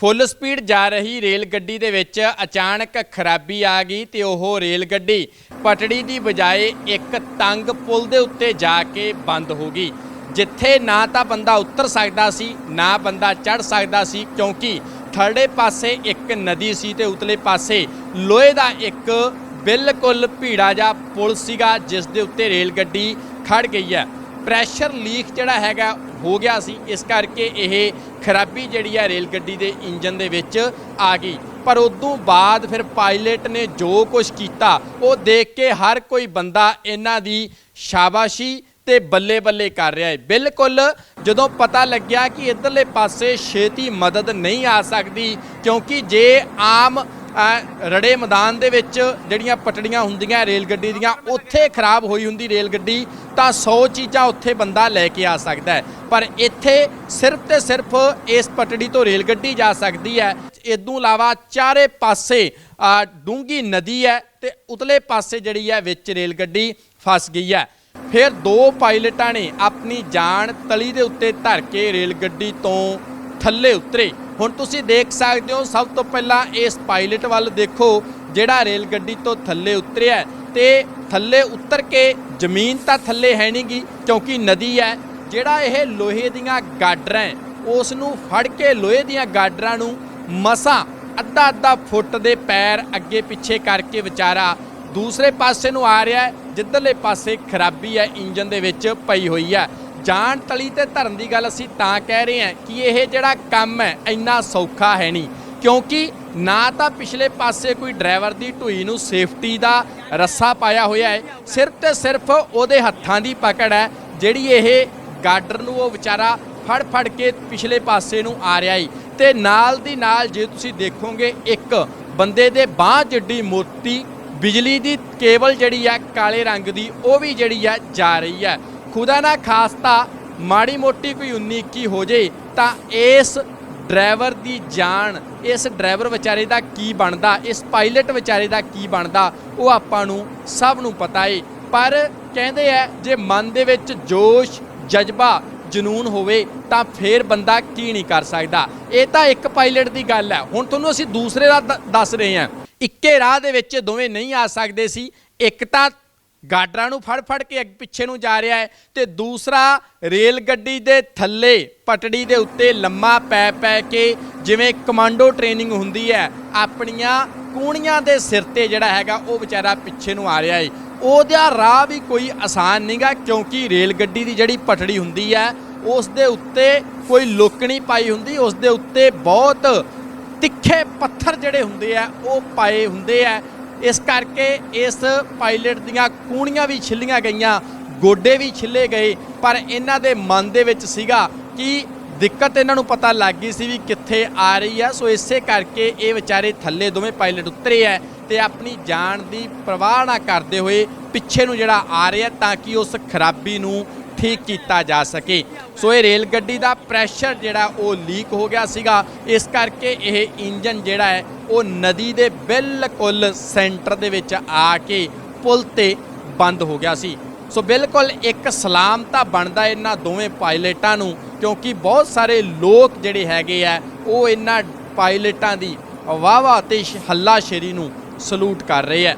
Full speed ਜਾ ਰਹੀ rail ਗੱਡੀ ਦੇ ਵਿੱਚ ਅਚਾਨਕ ਖਰਾਬੀ ਆ ਗਈ ਤੇ ਉਹ ਰੇਲ ਗੱਡੀ ਪਟੜੀ ਦੀ ਬਜਾਏ ਇੱਕ ਤੰਗ ਪੁਲ ਦੇ ਉੱਤੇ ਜਾ ਕੇ ਬੰਦ ਹੋ ਗਈ। ਜਿੱਥੇ ਨਾ ਤਾਂ ਬੰਦਾ ਉਤਰ ਸਕਦਾ ਸੀ, ਨਾ ਬੰਦਾ ਚੜ ਸਕਦਾ ਸੀ, ਕਿਉਂਕਿ ਥਰੜੇ ਪਾਸੇ ਇੱਕ ਨਦੀ ਸੀ ਤੇ ਉਤਲੇ ਪਾਸੇ ਲੋਹੇ ਦਾ ਇੱਕ ਬਿਲਕੁਲ ਭੀੜਾ ਜਿਹਾ ਪੁਲ ਸੀਗਾ, ਜਿਸ ਦੇ ਉੱਤੇ ਰੇਲ ਗੱਡੀ ਖੜ ਗਈ ਹੈ। ਪ੍ਰੈਸ਼ਰ ਲੀਕ ਜਿਹੜਾ ਹੈਗਾ, ਹੋ ਗਿਆ ਸੀ। ਇਸ ਕਰਕੇ ਇਹ ਖਰਾਬੀ ਜਿਹੜੀ ਹੈ ਰੇਲ ਗੱਡੀ ਦੇ ਇੰਜਨ ਦੇ ਵਿੱਚ ਆ ਗਈ। ਪਰ ਉਦੋਂ ਬਾਅਦ ਫਿਰ ਪਾਇਲਟ ਨੇ ਜੋ ਕੁਝ ਕੀਤਾ, ਉਹ ਦੇਖ ਕੇ ਹਰ ਕੋਈ ਬੰਦਾ ਇਹਨਾਂ ਦੀ ਸ਼ਾਬਾਸ਼ੀ ਤੇ ਬੱਲੇ ਬੱਲੇ ਕਰ ਰਿਹਾ ਹੈ। ਬਿਲਕੁਲ ਜਦੋਂ ਪਤਾ ਲੱਗਿਆ ਕਿ ਇਧਰਲੇ ਪਾਸੇ ਛੇਤੀ ਮਦਦ ਨਹੀਂ ਆ ਸਕਦੀ, ਕਿਉਂਕਿ ਜੇ ਆਮ ਰੜੇ ਮੈਦਾਨ ਦੇ ਵਿੱਚ ਜਿਹੜੀਆਂ ਪਟੜੀਆਂ ਹੁੰਦੀਆਂ ਰੇਲ ਗੱਡੀ ਦੀਆਂ, ਉੱਥੇ ਖਰਾਬ ਹੋਈ ਹੁੰਦੀ ਰੇਲ ਗੱਡੀ, ਤਾਂ 100 ਚੀਜ਼ਾਂ ਉੱਥੇ ਬੰਦਾ ਲੈ ਕੇ ਆ ਸਕਦਾ ਹੈ। ਪਰ ਇੱਥੇ ਸਿਰਫ ਤੇ ਸਿਰਫ ਇਸ ਪਟੜੀ ਤੋਂ ਰੇਲ ਗੱਡੀ ਜਾ ਸਕਦੀ ਹੈ। ਇਦੋਂ ਇਲਾਵਾ ਚਾਰੇ ਪਾਸੇ ਡੂੰਗੀ ਨਦੀ ਹੈ ਤੇ ਉਤਲੇ ਪਾਸੇ ਜਿਹੜੀ ਹੈ ਵਿੱਚ ਰੇਲ ਗੱਡੀ ਫਸ ਗਈ ਹੈ। ਫਿਰ ਦੋ ਪਾਇਲਟਾਂ ਨੇ ਆਪਣੀ ਜਾਨ ਤਲੀ ਦੇ ਉੱਤੇ ਧਰ ਕੇ ਰੇਲ ਗੱਡੀ ਤੋਂ ਥੱਲੇ ਉਤਰੇ। ਹੁਣ ਤੁਸੀਂ ਦੇਖ ਸਕਦੇ ਹੋ, ਸਭ ਤੋਂ ਪਹਿਲਾਂ ਇਸ ਪਾਇਲਟ ਵੱਲ ਦੇਖੋ, ਜਿਹੜਾ ਰੇਲ ਗੱਡੀ ਤੋਂ ਥੱਲੇ ਉਤਰਿਆ ਹੈ। ਤੇ ਥੱਲੇ ਉਤਰ ਕੇ ਜ਼ਮੀਨ ਤਾਂ ਥੱਲੇ ਹੈ ਨਹੀਂਗੀ ਕਿਉਂਕਿ ਨਦੀ ਹੈ। ਜਿਹੜਾ ਇਹ ਲੋਹੇ ਦੀਆਂ ਗਾਡਰਾਂ ਉਸ ਨੂੰ ਫੜ ਕੇ ਲੋਹੇ ਦੀਆਂ ਗਾਡਰਾਂ ਨੂੰ ਮਸਾਂ ਅੱਧਾ ਅੱਧਾ ਫੁੱਟ ਦੇ ਪੈਰ ਅੱਗੇ ਪਿੱਛੇ ਕਰਕੇ ਵਿਚਾਰਾ ਦੂਸਰੇ ਪਾਸੇ ਨੂੰ ਆ ਰਿਹਾ ਹੈ, ਜਿੱਧਰਲੇ ਪਾਸੇ ਖਰਾਬੀ ਹੈ, ਇੰਜਨ ਦੇ ਵਿੱਚ ਪਈ ਹੋਈ ਹੈ। ਜਾਣ ਤਲੀ ਤੇ ਧਰਨ ਦੀ ਗੱਲ ਅਸੀਂ ਤਾਂ ਕਹਿ ਰਹੇ ਹਾਂ ਕਿ ਇਹ ਜਿਹੜਾ ਕੰਮ ਹੈ, ਇੰਨਾ ਸੌਖਾ ਹੈ ਨਹੀਂ। ਕਿਉਂਕਿ ਨਾ ਤਾਂ ਪਿਛਲੇ ਪਾਸੇ ਕੋਈ ਡਰਾਈਵਰ ਦੀ ਢੂਈ ਨੂੰ ਸੇਫਟੀ ਦਾ ਰੱਸਾ ਪਾਇਆ ਹੋਇਆ ਹੈ, ਸਿਰਫ ਤੇ ਸਿਰਫ ਉਹਦੇ ਹੱਥਾਂ ਦੀ ਪਕੜ ਹੈ, ਜਿਹੜੀ ਇਹ ਗਾਡਰ ਨੂੰ ਉਹ ਵਿਚਾਰਾ ਫੜ ਫੜ ਕੇ ਪਿਛਲੇ ਪਾਸੇ ਨੂੰ ਆ ਰਿਹਾ ਹੈ ਤੇ ਨਾਲ ਦੀ ਨਾਲ ਜੇ ਤੁਸੀਂ ਦੇਖੋਗੇ, ਇੱਕ ਬੰਦੇ ਦੇ ਬਾਹ ਜਿੱਡੀ ਮੋਤੀ ਬਿਜਲੀ ਦੀ ਕੇਬਲ ਜਿਹੜੀ ਆ ਕਾਲੇ ਰੰਗ ਦੀ, ਉਹ ਵੀ ਜਿਹੜੀ ਆ ਜਾ ਰਹੀ ਹੈ। ਖੁਦਾ ਨਾ ਖਾਸਤਾ ਮਾੜੀ ਮੋਟੀ ਕੋਈ 19 21 ਹੋ ਜੇ ਤਾਂ ਇਸ ਡਰਾਈਵਰ ਦੀ ਜਾਨ, ਇਸ ਡਰਾਈਵਰ ਵਿਚਾਰੇ ਦਾ ਕੀ ਬਣਦਾ, ਇਸ ਪਾਇਲਟ ਵਿਚਾਰੇ ਦਾ ਕੀ ਬਣਦਾ, ਉਹ ਆਪਾਂ ਨੂੰ ਸਭ ਨੂੰ ਪਤਾ ਏ। ਪਰ ਕਹਿੰਦੇ ਆ, ਜੇ ਮਨ ਦੇ ਵਿੱਚ ਜੋਸ਼, ਜਜ਼ਬਾ ਜਨੂਨ ਹੋਵੇ ਤਾਂ ਫੇਰ ਬੰਦਾ ਕੀ ਨਹੀਂ ਕਰ ਸਕਦਾ। ਇਹ ਤਾਂ ਇੱਕ ਪਾਇਲਟ ਦੀ ਗੱਲ ਹੈ। ਹੁਣ ਤੁਹਾਨੂੰ ਅਸੀਂ ਦੂਸਰੇ ਦਾ ਦ- ਦੱਸ ਰਹੇ ਹਾਂ। ਇੱਕੇ ਰਾਹ ਦੇ ਵਿੱਚ ਦੋਵੇਂ ਨਹੀਂ ਆ ਸਕਦੇ ਸੀ। ਇੱਕ ਤਾਂ ਗਾਡਰਾਂ ਨੂੰ ਫੜ ਫੜ ਕੇ ਅੱਗੇ ਪਿੱਛੇ ਨੂੰ ਜਾ ਰਿਹਾ ਹੈ ਤੇ ਦੂਸਰਾ ਰੇਲ ਗੱਡੀ ਦੇ ਥੱਲੇ, ਪਟੜੀ ਦੇ ਉੱਤੇ ਲੰਮਾ ਪੈ ਪੈ ਕੇ ਜਿਵੇਂ ਕਮਾਂਡੋ ਟ੍ਰੇਨਿੰਗ ਹੁੰਦੀ ਹੈ, ਆਪਣੀਆਂ ਕੂਣੀਆਂ ਦੇ ਸਿਰ ਤੇ ਜਿਹੜਾ ਹੈਗਾ ਉਹ ਵਿਚਾਰਾ ਪਿੱਛੇ ਨੂੰ ਆ ਰਿਹਾ ਹੈ। ਉਹਦਾ ਰਾਹ ਵੀ ਕੋਈ ਆਸਾਨ ਨਹੀਂਗਾ ਕਿਉਂਕਿ ਰੇਲ ਗੱਡੀ ਦੀ ਜਿਹੜੀ ਪਟੜੀ ਹੁੰਦੀ ਹੈ, ਉਸ ਦੇ ਉੱਤੇ ਕੋਈ ਲੁੱਕ ਪਾਈ ਹੁੰਦੀ, ਉਸ ਦੇ ਉੱਤੇ ਬਹੁਤ ਤਿੱਖੇ ਪੱਥਰ ਜਿਹੜੇ ਹੁੰਦੇ ਆ, ਉਹ ਪਾਏ ਹੁੰਦੇ ਆ। ਇਸ ਕਰਕੇ ਇਸ ਪਾਇਲਟ ਦੀਆਂ ਕੂਣੀਆਂ ਵੀ ਛਿੱਲੀਆਂ ਗਈਆਂ, ਗੋਡੇ ਵੀ ਛਿੱਲੇ ਗਏ, ਪਰ ਇਹਨਾਂ ਦੇ ਮਨ ਦੇ ਵਿੱਚ ਸੀਗਾ ਕਿ ਦਿੱਕਤ ਇਹਨਾਂ ਨੂੰ ਪਤਾ ਲੱਗ ਗਈ ਸੀ ਵੀ ਕਿੱਥੇ ਆ ਰਹੀ ਹੈ ਸੋ ਇਸੇ ਕਰਕੇ ਇਹ ਵਿਚਾਰੇ ਥੱਲੇ ਦੋਵੇਂ ਪਾਇਲਟ ਉਤਰੇ ਆ ਤੇ ਆਪਣੀ ਜਾਨ ਦੀ ਪਰਵਾਹ ਨਾ ਕਰਦੇ ਹੋਏ ਪਿੱਛੇ ਨੂੰ ਜਿਹੜਾ ਆ ਰਿਹਾ ਤਾਂ ਕਿ ਉਸ ਖਰਾਬੀ ਨੂੰ ਠੀਕ ਕੀਤਾ ਜਾ ਸਕੇ। ਸੋ ਇਹ ਰੇਲ ਗੱਡੀ ਦਾ ਪ੍ਰੈਸ਼ਰ ਜਿਹੜਾ ਉਹ ਲੀਕ ਹੋ ਗਿਆ ਸੀਗਾ। ਇਸ ਕਰਕੇ ਇਹ ਇੰਜਨ ਜਿਹੜਾ ਹੈ, ਉਹ ਨਦੀ ਦੇ ਬਿਲਕੁਲ ਸੈਂਟਰ ਦੇ ਵਿੱਚ ਆ ਕੇ ਪੁਲ ਤੇ ਬੰਦ ਹੋ ਗਿਆ ਸੀ। ਸੋ ਬਿਲਕੁਲ ਇੱਕ ਸਲਾਮ ਤਾਂ ਬਣਦਾ ਇਹਨਾਂ ਦੋਵੇਂ ਪਾਇਲਟਾਂ ਨੂੰ, ਕਿਉਂਕਿ ਬਹੁਤ ਸਾਰੇ ਲੋਕ ਜਿਹੜੇ ਹੈਗੇ ਆ, ਉਹ ਇਹਨਾਂ ਪਾਇਲਟਾਂ ਦੀ ਵਾਹ ਵਾਹ ਤੇ ਹੱਲਾ ਨੂੰ ਸਲੂਟ ਕਰ ਰਹੇ ਆ।